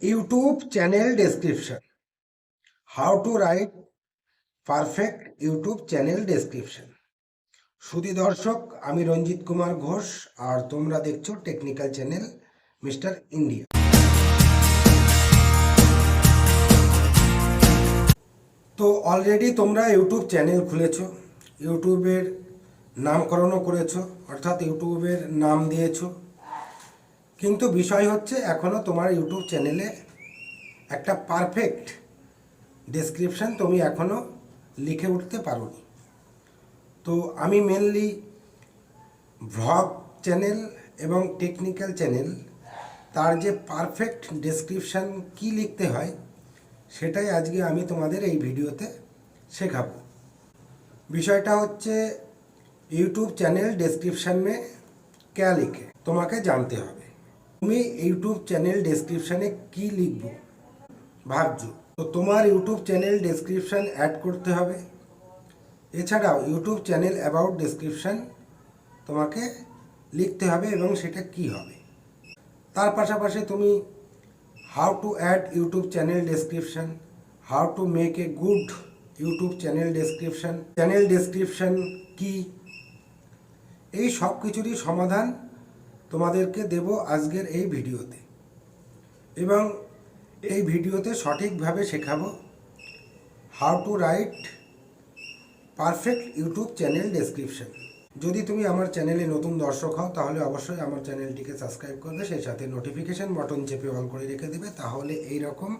YouTube channel description. How to write perfect YouTube channel description. সুধী দর্শক, আমি রঞ্জিত কুমার ঘোষ, আর তোমরা দেখছ টেকনিক্যাল চ্যানেল মিস্টার ইন্ডিয়া। তো অলরেডি তোমরা ইউটিউব চ্যানেল খুলেছো, ইউটিউবের নামকরণও করেছ, অর্থাৎ ইউটিউবের নাম দিয়েছ। কিন্তু বিষয় হচ্ছে এখনও তোমার ইউটিউব চ্যানেলে একটা পারফেক্ট ডেসক্রিপশন তুমি এখনও লিখে উঠতে পারোনি। তো আমি মেনলি ভ্লগ চ্যানেল এবং টেকনিক্যাল চ্যানেল তার যে পারফেক্ট ডেসক্রিপশন কি লিখতে হয়, সেটাই আজকে আমি তোমাদের এই ভিডিওতে শেখাবো। বিষয়টা হচ্ছে ইউটিউব চ্যানেল ডেসক্রিপশন মে क्या লিখে, তোমাকে জানতে হবে। তুমি ইউটিউব চ্যানেল ডেসক্রিপশানে কি লিখব? ভাবছ। তো তোমার ইউটিউব চ্যানেল ডেসক্রিপশন অ্যাড করতে হবে। এছাড়াও ইউটিউব চ্যানেল অ্যাবাউট ডেসক্রিপশন তোমাকে লিখতে হবে এবং সেটা কি হবে। তার পাশাপাশি তুমি how to add YouTube channel description, how to make a good YouTube channel description channel description কি? এই সব কিছুরই সমাধান তোমাদেরকে দেব আজকের এই ভিডিওতে। এবং এই ভিডিওতে সঠিকভাবে শেখাবো how to write perfect YouTube channel description যদি তুমি আমার চ্যানেলে নতুন দর্শক হও, তাহলে অবশ্যই আমার চ্যানেলটিকে সাবস্ক্রাইব করবে, সেই সাথে নোটিফিকেশান বাটন চেপে অল করে রেখে দেবে, তাহলে এই রকম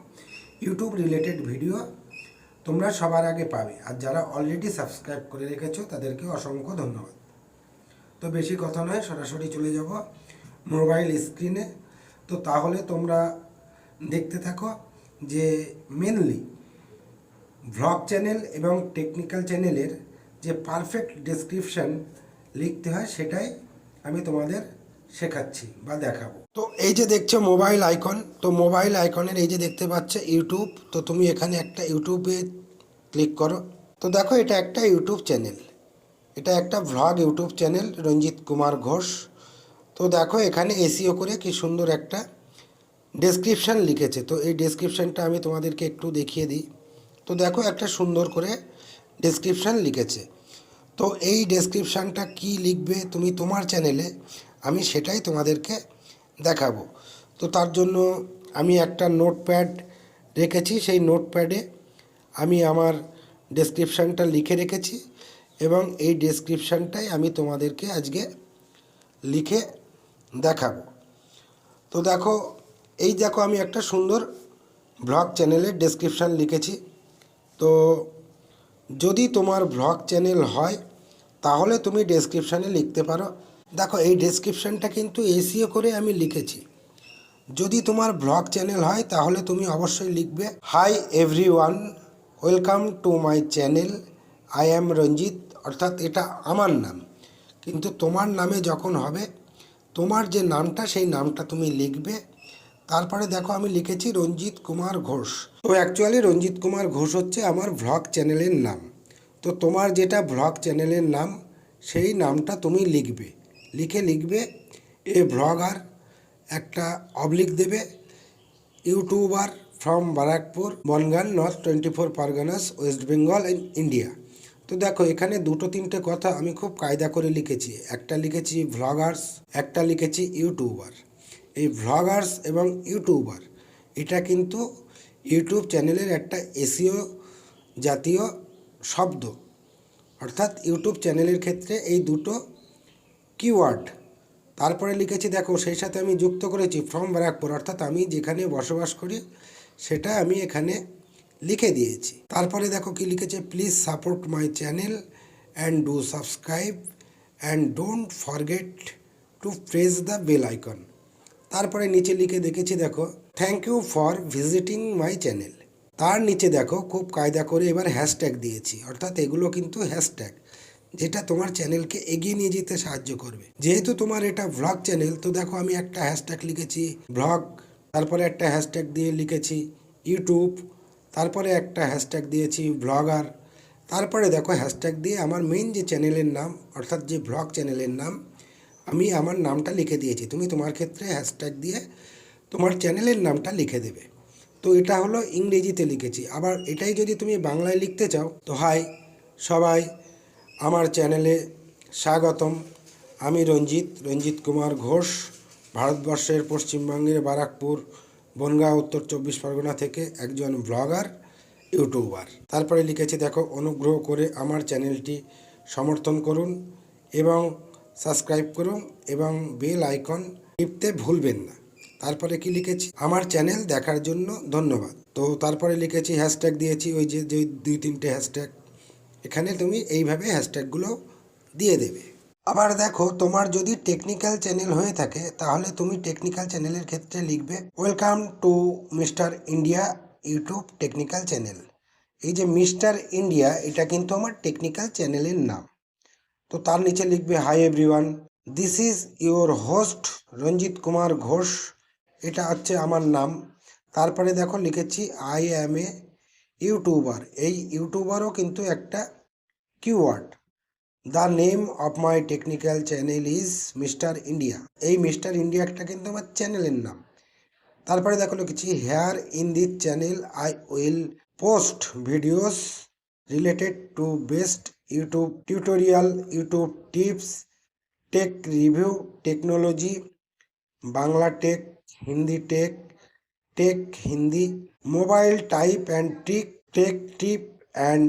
ইউটিউব রিলেটেড ভিডিও তোমরা সবার আগে পাবে। আর যারা অলরেডি সাবস্ক্রাইব করে রেখেছো তাদেরকে অসংখ্য ধন্যবাদ। তো বেশি কথা নয়, সরাসরি চলে যাব মোবাইল স্ক্রিনে তো তাহলে তোমরা দেখতে থাকো যে মেনলি ভ্লগ চ্যানেল এবং টেকনিক্যাল চ্যানেলের যে পারফেক্ট ডেসক্রিপশন লিখতে হয়, সেটাই আমি তোমাদের শেখাচ্ছি বা দেখাবো। তো এই যে দেখছ মোবাইল আইকন তো মোবাইল আইকনের এই যে দেখতে পাচ্ছ ইউটিউব তো তুমি এখানে একটা ইউটিউবে ক্লিক করো। তো দেখো এটা একটা ইউটিউব চ্যানেল এটা একটা vlog YouTube channel Ranjit Kumar Ghosh. তো দেখো, এখানে এসিও করে কি সুন্দর একটা ডেসক্রিপশান লিখেছে। তো এই ডেসক্রিপশানটা আমি তোমাদেরকে একটু দেখিয়ে দিই। তো দেখো, একটা সুন্দর করে ডেসক্রিপশান লিখেছে। তো এই ডেসক্রিপশানটা কি লিখবে তুমি তোমার চ্যানেলে আমি সেটাই তোমাদেরকে দেখাবো। তো তার জন্য আমি একটা নোটপ্যাড রেখেছি। সেই নোটপ্যাডে আমি আমার ডেসক্রিপশানটা লিখে রেখেছি। এবং এই ডেসক্রিপশানটাই আমি তোমাদেরকে আজকে লিখে দেখাবো। তো দেখো, এই দেখো আমি একটা সুন্দর ব্লগ চ্যানেলের ডেসক্রিপশান লিখেছি। তো যদি তোমার ব্লগ চ্যানেল হয়, তাহলে তুমি ডেসক্রিপশানে লিখতে পারো। দেখো, এই ডেসক্রিপশানটা কিন্তু এসিও করে আমি লিখেছি। যদি তোমার ব্লগ চ্যানেল হয়, তাহলে তুমি অবশ্যই লিখবে hi everyone welcome to my channel I am Ranjit অর্থাৎ এটা আমার নাম। কিন্তু তোমার নামে যখন হবে, তোমার যে নামটা, সেই নামটা তুমি লিখবে। তারপরে দেখো, আমি লিখেছি রঞ্জিত কুমার ঘোষ। তো অ্যাকচুয়ালি রঞ্জিত কুমার ঘোষ হচ্ছে আমার ভ্লগ চ্যানেলের নাম। তো তোমার যেটা ভ্লগ চ্যানেলের নাম, সেই নামটা তুমি লিখবে। লিখে লিখবে, এ ভ্লগার একটা অবলিক দেবে YouTuber from Barrackpore Bongaon north twenty four Parganas West Bengal in India তো দেখো, এখানে দুটো তিনটে কথা আমি খুব কায়দা করে লিখেছি। একটা লিখেছি ভ্লগার্স একটা লিখেছি ইউটিউবার এই ভ্লগার্স এবং ইউটিউবার এটা কিন্তু ইউটিউব চ্যানেলের একটা এসিও জাতীয় শব্দ। অর্থাৎ ইউটিউব চ্যানেলের ক্ষেত্রে এই দুটো কিওয়ার্ড তারপরে লিখেছি, দেখো, সেই সাথে আমি যুক্ত করেছি ফ্রম ব্যারাকপুর অর্থাৎ আমি যেখানে বসবাস করি, সেটা আমি এখানে লিখে দিয়েছি। তারপরে দেখো কি লিখেছে please support my channel and do subscribe and don't forget to press the bell icon তারপরে নিচে লিখে দেখেছি, দেখো thank you for visiting my channel তার নিচে দেখো, খুব কায়দা করে এবার হ্যাশট্যাগ দিয়েছি। অর্থাৎ এগুলো কিন্তু হ্যাশট্যাগ যেটা তোমার চ্যানেলকে এগিয়ে নিয়ে যেতে সাহায্য করবে। যেহেতু তোমার এটা ভ্লগ চ্যানেল তো দেখো আমি একটা হ্যাশট্যাগ লিখেছি ভ্লগ তারপরে একটা হ্যাশট্যাগ দিয়ে লিখেছি ইউটিউব তারপরে একটা হ্যাশট্যাগ দিয়েছি ব্লগার তারপরে দেখো হ্যাশট্যাগ দিয়ে আমার মেইন যে চ্যানেলের নাম, অর্থাৎ যে ব্লগ চ্যানেলের নাম, আমি আমার নামটা লিখে দিয়েছি। তুমি তোমার ক্ষেত্রে হ্যাশট্যাগ দিয়ে তোমার চ্যানেলের নামটা লিখে দেবে। তো এটা হলো ইংরেজিতে লিখেছি। আবার এটাই যদি তুমি বাংলায় লিখতে চাও, তো হাই সবাই, আমার চ্যানেলে স্বাগতম। আমি রঞ্জিত রঞ্জিত কুমার ঘোষ, ভারতবর্ষের পশ্চিমবঙ্গের বারাকপুর। বনগাঁ উত্তর চব্বিশ পরগনা থেকে একজন ব্লগার, ইউটিউবার। তারপরে লিখেছি, দেখো, অনুগ্রহ করে আমার চ্যানেলটি সমর্থন করুন এবং সাবস্ক্রাইব করুন এবং বেল আইকন টিপতে ভুলবেন না। তারপরে কি লিখেছি? আমার চ্যানেল দেখার জন্য ধন্যবাদ। তো তারপরে লিখেছি, হ্যাশট্যাগ দিয়েছি, ওই যে যে দুই তিনটে হ্যাশট্যাগ। এখানে তুমি এইভাবে হ্যাশট্যাগুলো দিয়ে দেবে। আবার দেখো, তোমার যদি টেকনিক্যাল চ্যানেল হয়ে থাকে, তাহলে তুমি টেকনিক্যাল চ্যানেলের ক্ষেত্রে লিখবে welcome to mister India YouTube technical channel এই যে মিস্টার ইন্ডিয়া এটা কিন্তু আমার টেকনিক্যাল চ্যানেলের নাম। তো তার নিচে লিখবে hi everyone this is your host Ranjit Kumar Ghosh. এটা হচ্ছে আমার নাম। তারপরে দেখো, লিখেছি আই অ্যাম এ ইউটিউবার এই ইউটিউবারও কিন্তু একটা keyword the name of my technical channel is mister India এই মিস্টার ইন্ডিয়া একটা কিন্তু আমার চ্যানেলের নাম। তারপরে দেখো লিখেছি here in this channel I will post videos related to best YouTube tutorial YouTube tips tech review technology Bangla tech Hindi tech tech Hindi mobile type and trick tech tip and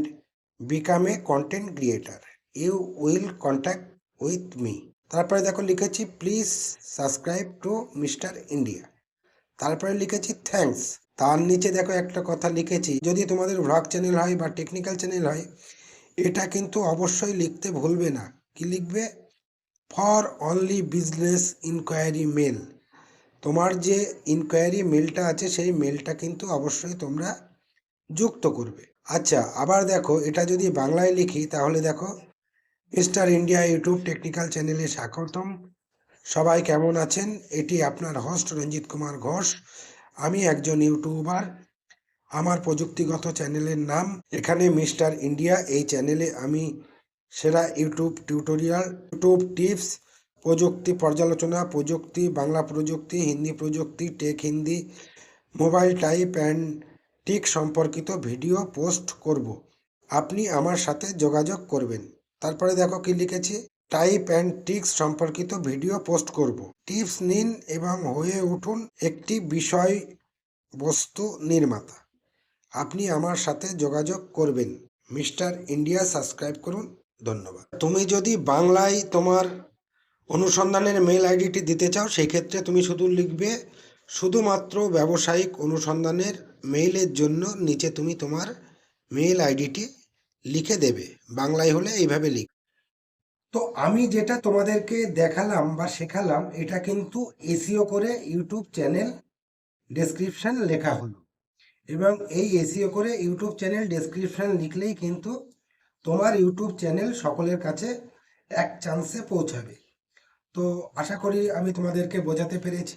become a content creator you will contact with me তারপরে দেখো লিখেছি please subscribe to mister India তারপরে লিখেছি thanks তার নিচে দেখো একটা কথা লিখেছি, যদি তোমাদের ভ্লগ চ্যানেল হয় বা টেকনিক্যাল চ্যানেল হয়, এটা কিন্তু অবশ্যই লিখতে ভুলবে না। কি লিখবে? For only business inquiry mail তোমার যে ইনকোয়ারি মেলটা আছে, সেই মেলটা কিন্তু অবশ্যই তোমরা যুক্ত করবে। আচ্ছা আবার দেখো, এটা যদি বাংলায় লিখি, তাহলে দেখো মিস্টার ইন্ডিয়া ইউটিউব টেকনিক্যাল চ্যানেলে স্বাগতম। সবাই কেমন আছেন? এটি আপনার হোস্ট রঞ্জিত কুমার ঘোষ। আমি একজন ইউটিউবার। আমার প্রযুক্তিগত চ্যানেলের নাম এখানে মিস্টার ইন্ডিয়া। এই চ্যানেলে আমি সেরা ইউটিউব টিউটোরিয়াল, ইউটিউব টিপস, প্রযুক্তি পর্যালোচনা, প্রযুক্তি, বাংলা প্রযুক্তি, হিন্দি প্রযুক্তি, tech Hindi, mobile type and tick সম্পর্কিত ভিডিও পোস্ট করব। আপনি আমার সাথে যোগাযোগ করবেন। তারপরে দেখো কি লিখেছি টাইপ অ্যান্ড টিক্স সম্পর্কিত ভিডিও পোস্ট করব। টিপস নিন এবং হয়ে উঠুন একটি বিষয় বস্তু নির্মাতা। আপনি আমার সাথে যোগাযোগ করবেন। মিস্টার ইন্ডিয়া, সাবস্ক্রাইব করুন। ধন্যবাদ। তুমি যদি বাংলায় তোমার অনুসন্ধানের মেল আইডিটি দিতে চাও সেই ক্ষেত্রে তুমি শুধু লিখবে, শুধুমাত্র ব্যবসায়িক অনুসন্ধানের মেইলের জন্য নিচে তুমি তোমার মেল আইডিটি লিখে দেবে। বাংলায় হলে এইভাবে লিখ। তো আমি যেটা তোমাদেরকে দেখালাম বা শেখালাম, এটা কিন্তু এসিও করে ইউটিউব চ্যানেল ডেসক্রিপশন লেখা হলো। এবং এই এসিও করে ইউটিউব চ্যানেল ডেসক্রিপশন লিখলেই কিন্তু তোমার ইউটিউব চ্যানেল সকলের কাছে এক চান্সে পৌঁছাবে। তো আশা করি আমি তোমাদেরকে বোঝাতে পেরেছি।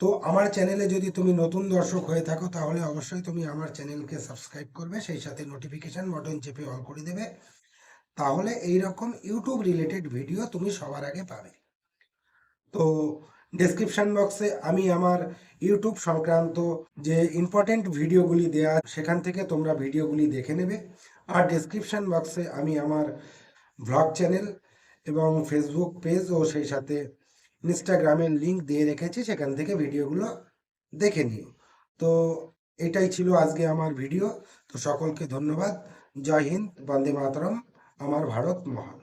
তো আমার চ্যানেলে যদি তুমি নতুন দর্শক হয়ে থাকো, তাহলে অবশ্যই তুমি আমার চ্যানেলকে সাবস্ক্রাইব করবে, সেই সাথে নোটিফিকেশান বাটন চেপে অল করে দেবে। তাহলে এই রকম ইউটিউব রিলেটেড ভিডিও তুমি সবার আগে পাবে। তো ডেসক্রিপশন বক্সে আমি আমার ইউটিউব সংক্রান্ত যে ইম্পর্টেন্ট ভিডিওগুলি দেয়া সেখান থেকে তোমরা ভিডিওগুলি দেখে নেবে। আর ডেসক্রিপশন বক্সে আমি আমার ব্লগ চ্যানেল এবং ফেসবুক পেজ ও সেই সাথে ইনস্টাগ্রামের লিঙ্ক দিয়ে রেখেছি, সেখান থেকে ভিডিওগুলো দেখে নিও। তো এটাই ছিল আজকে আমার ভিডিও। তো সকলকে ধন্যবাদ। জয় হিন্দ, বন্দে মাতরম। আমার ভারত মহান।